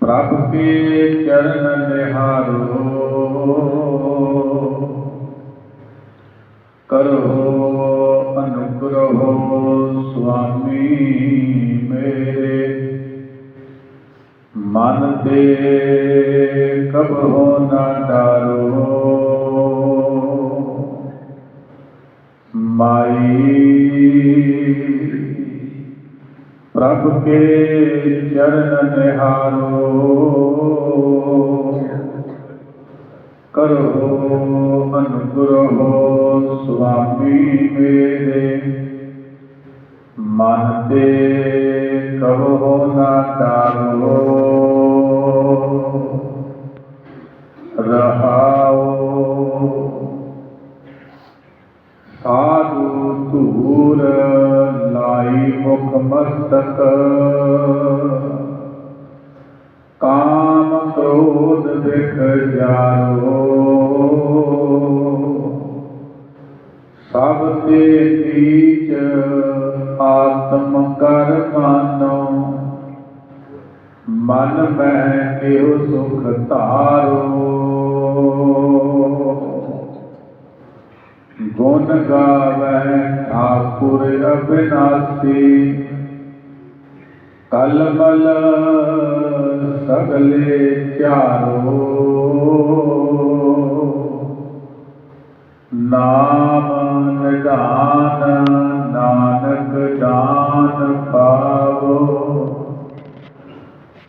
ਪ੍ਰਭ ਕੇ ਚਰਨ ਨਿਹਾਰੋ। ਕਰੋ ਅਨੁਗ੍ਰਹ ਸੁਆਮੀ ਮੇਰੇ। ਮਨ ਦੇ ਕਬਹੁ ਨਾ ਡਾਰੋ। ਮਾਈ ਪ੍ਰਭ ਕੇ ਚਰਨ ਨਿਹਾਰੋ। ਕਰੋ ਅਨੁਗ੍ਰਹ, ਸੁਆਮੀ ਮੇਰੇ ਮਨ ਤੇ ਕਬਹੁ ਨਾ ਟਾਰੋ ਰਹਾਓ ਸਾਧੂ ਧੂਰ ਲਾਈ ਮੁਖ ਮਸਤਕ ਕਾਮ ਕ੍ਰੋਧ ਵਿਖ ਜਾਰੋ। ਸਭ ਤੇ ਆਤਮ ਕਰ ਮਾਨੋ। ਮਨ ਮੈਂ ਕਿਉ ਸੁਖ ਧਾਰੋ। ਗੁਣ ਗਾਵੇ ਠਾਕੁਰ ਅਬਿਨਾਸੀ। ਕਲਮਲ ਸਗਲੇ ਚਾਰੋ ਨਾਮ ਨਿਧਾਨ ਨਾਨਕ ਦਾਨ ਪਾਵੋ।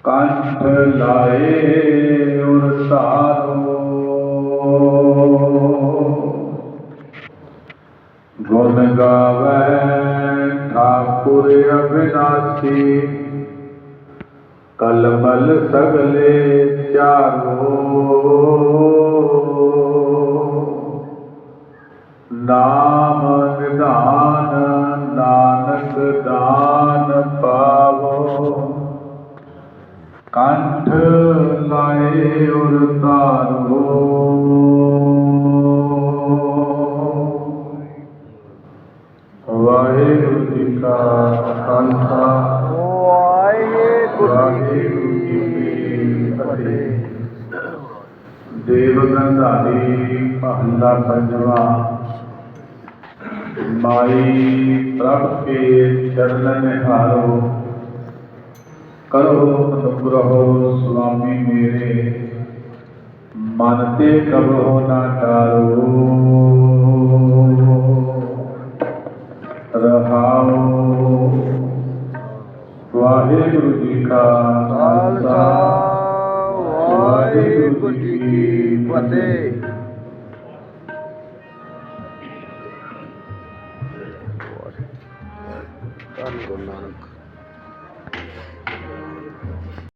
ਕੰਠ ਲਾਏ ਉਰ ਸਾਰੋ। ਗੁਣ ਗਾਵੇ ਠਾਕੁਰ ਅਬਿਨਾਸੀ। ਕਲਮਲ ਸਗਲੇ ਚਾਰੋ। ਨਾਮ ਨਿਧਾਨ ਨਾਨਕ ਦਾਨ ਪਾਵੋ। ਕੰਠ ਲਾਏ ਉਰ ਤਾਰੋ ਵਾਹਿਗੁਰੂ ਜੀ ਕਾ ਖਾਲਸਾ। ਵਾਹਿਗੁਰੂ ਵਾਹਿਗੁਰੂ ਜੀ ਕੀ ਫਤਿਹ। ਦੇਵ ਗੰਧਾਰੀ ਮਹੱਲਾ ਪੰਜਵਾ। ਮਾਈ ਪ੍ਰਭ ਕੇ ਚਰਨ ਨਿਹਾਰੋ ਕਰੋ ਅਨੁਗ੍ਰਹ ਸੁਆਮੀ ਮੇਰੇ। ਮਨ ਤੇ ਕਬਹੁ ਨਾ ਟਾਰੋ। ਰਹਾਉ ਵਾਹਿਗੁਰੂ ਜੀ ਕਾ ਖਾਲਸਾ, ਵਾਹਿਗੁਰੂ ਜੀ ਕੀ ਫਤਿਹ। anladım.